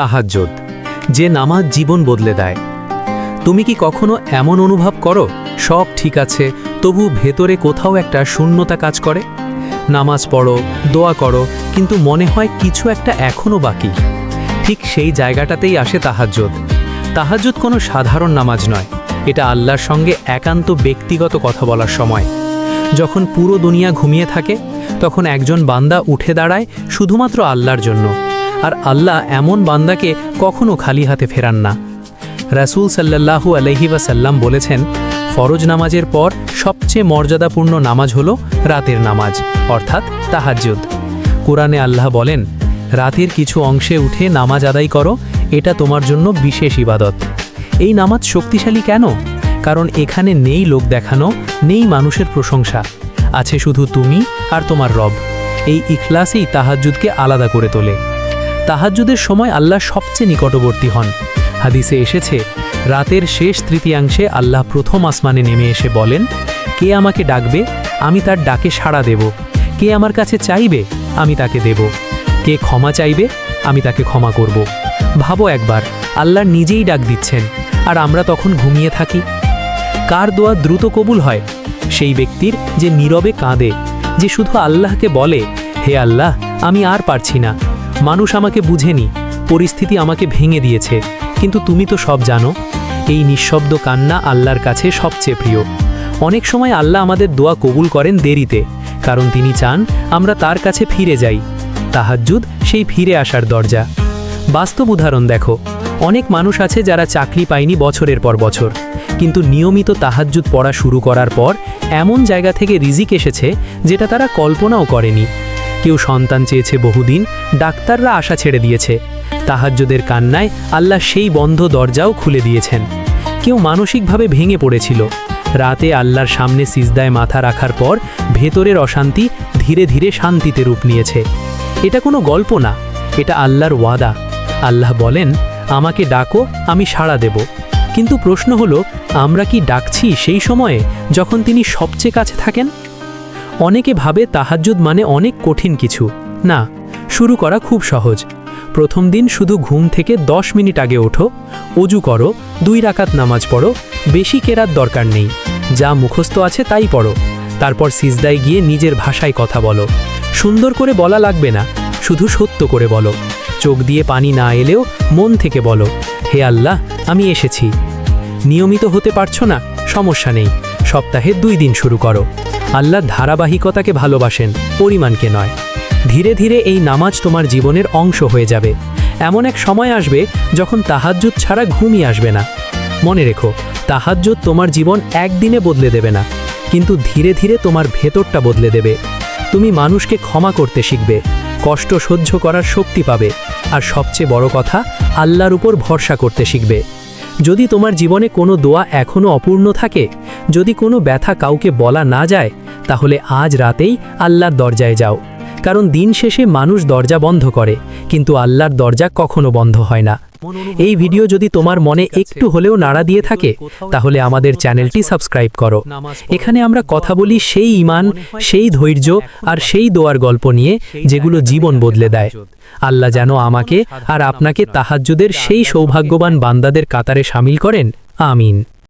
তাহাজ্জুদ, যে নামাজ জীবন বদলে দেয়। তুমি কি কখনো এমন অনুভব করো? সব ঠিক আছে, তবু ভেতরে কোথাও একটা শূন্যতা কাজ করে। নামাজ পড়ো, দোয়া করো, কিন্তু মনে হয় কিছু একটা এখনও বাকি। ঠিক সেই জায়গাটাতেই আসে তাহাজ্জুদ। তাহাজ্জুদ কোনো সাধারণ নামাজ নয়, এটা আল্লাহর সঙ্গে একান্ত ব্যক্তিগত কথা বলার সময়। যখন পুরো দুনিয়া ঘুমিয়ে থাকে, তখন একজন বান্দা উঠে দাঁড়ায় শুধুমাত্র আল্লাহর জন্য। আর আল্লাহ এমন বান্দাকে কখনো খালি হাতে ফেরান না। রাসূল সাল্লাল্লাহু আলহি ওয়াসাল্লাম বলেছেন, ফরজ নামাজের পর সবচেয়ে মর্যাদাপূর্ণ নামাজ হলো রাতের নামাজ, অর্থাৎ তাহাজ্জুদ। কোরআনে আল্লাহ বলেন, রাতের কিছু অংশে উঠে নামাজ আদায় করো, এটা তোমার জন্য বিশেষ ইবাদত। এই নামাজ শক্তিশালী কেন? কারণ এখানে নেই লোক দেখানো, নেই মানুষের প্রশংসা। আছে শুধু তুমি আর তোমার রব। এই ইখলাসেই তাহাজ্জুদকে আলাদা করে তোলে। তাহাজ্জুদের সময় আল্লাহ সবচেয়ে নিকটবর্তী হন। হাদিসে এসেছে, রাতের শেষ তৃতীয়াংশে আল্লাহ প্রথম আসমানে নেমে এসে বলেন, কে আমাকে ডাকবে, আমি তার ডাকে সাড়া দেব। কে আমার কাছে চাইবে, আমি তাকে দেব। কে ক্ষমা চাইবে, আমি তাকে ক্ষমা করব। ভাবো একবার, আল্লাহ নিজেই ডাক দিচ্ছেন, আর আমরা তখন ঘুমিয়ে থাকি। কার দোয়া দ্রুত কবুল হয়? সেই ব্যক্তির যে নীরবে কাঁদে, যে শুধু আল্লাহকে বলে, হে আল্লাহ, আমি আর পারছি না। মানুষ আমাকে বুঝেনি, পরিস্থিতি আমাকে ভেঙে দিয়েছে, কিন্তু তুমি তো সব জানো, এই নিঃশব্দ কান্না আল্লাহর কাছে সবচেয়ে প্রিয়। অনেক সময় আল্লাহ আমাদের দোয়া কবুল করেন দেরিতে, কারণ তিনি চান আমরা তার কাছে ফিরে যাই। তাহাজ্জুদ সেই ফিরে আসার দরজা। বাস্তব উদাহরণ দেখো, অনেক মানুষ আছে যারা চাকরি পায়নি বছরের পর বছর, কিন্তু নিয়মিত তাহাজ্জুদ পড়া শুরু করার পর এমন জায়গা থেকে রিজিক এসেছে যেটা তারা কল্পনাও করেনি। কেউ সন্তান চেয়েছে বহুদিন, ডাক্তাররা আশা ছেড়ে দিয়েছে। তাহাজ্জুদের কান্নায় আল্লাহ সেই বন্ধ দরজাও খুলে দিয়েছেন। কেউ মানসিকভাবে ভেঙে পড়েছিল। রাতে আল্লাহর সামনে সিজদায় মাথা রাখার পর ভেতরের অশান্তি ধীরে ধীরে শান্তিতে রূপ নিয়েছে। এটা কোনো গল্প না, এটা আল্লাহর ওয়াদা। আল্লাহ বলেন, আমাকে ডাকো, আমি সাড়া দেব। কিন্তু প্রশ্ন হলো, আমরা কি ডাকছি সেই সময়ে যখন তিনি সবচেয়ে কাছে থাকেন? অনেকে ভাবে তাহাজ্জুদ মানে অনেক কঠিন কিছু। না, শুরু করা খুব সহজ। প্রথম দিন শুধু ঘুম থেকে দশ মিনিট আগে ওঠো, অজু করো, দুই রাকাত নামাজ পড়ো, বেশি কেরাত দরকার নেই। যা মুখস্থ আছে তাই পড়ো। তারপর সিজদায় গিয়ে নিজের ভাষায় কথা বলো। সুন্দর করে বলা লাগবে না, শুধু সত্য করে বলো। চোখ দিয়ে পানি না এলেও মন থেকে বলো, হে আল্লাহ, আমি এসেছি। নিয়মিত হতে পারছ না, সমস্যা নেই। সপ্তাহে দুই দিন শুরু করো। আল্লাহ ধারাবাহিকতাকে ভালোবাসেন, পরিমাণকে নয়। ধীরে ধীরে এই নামাজ তোমার জীবনের অংশ হয়ে যাবে। এমন এক সময় আসবে যখন তাহাজ্জুদ ছাড়া ঘুমই আসবে না। মনে রেখো, তাহাজ্জুদ তোমার জীবন একদিনে বদলে দেবে না, কিন্তু ধীরে ধীরে তোমার ভেতরটা বদলে দেবে। তুমি মানুষকে ক্ষমা করতে শিখবে, কষ্ট সহ্য করার শক্তি পাবে, আর সবচেয়ে বড় কথা, আল্লাহর উপর ভরসা করতে শিখবে। যদি তোমার জীবনে কোনো দোয়া এখনও অপূর্ণ থাকে যদি কোনো ব্যথা কাউকে বলা না যায়, তাহলে আজ রাতেই আল্লাহর দরজায় যাও। কারণ দিন শেষে মানুষ দরজা বন্ধ করে, কিন্তু আল্লাহর দরজা কখনো বন্ধ হয় না। এই ভিডিও যদি তোমার মনে একটু হলেও নাড়া দিয়ে থাকে, তাহলে আমাদের চ্যানেলটি সাবস্ক্রাইব করো। এখানে আমরা কথা বলি সেই ইমান সেই ধৈর্য আর সেই দোয়ার গল্প নিয়ে, যেগুলো জীবন বদলে দেয়। আল্লাহ যেন আমাকে আর আপনাকে তাহাজ্জুদের সেই সৌভাগ্যবান বান্দাদের কাতারে সামিল করেন। আমিন।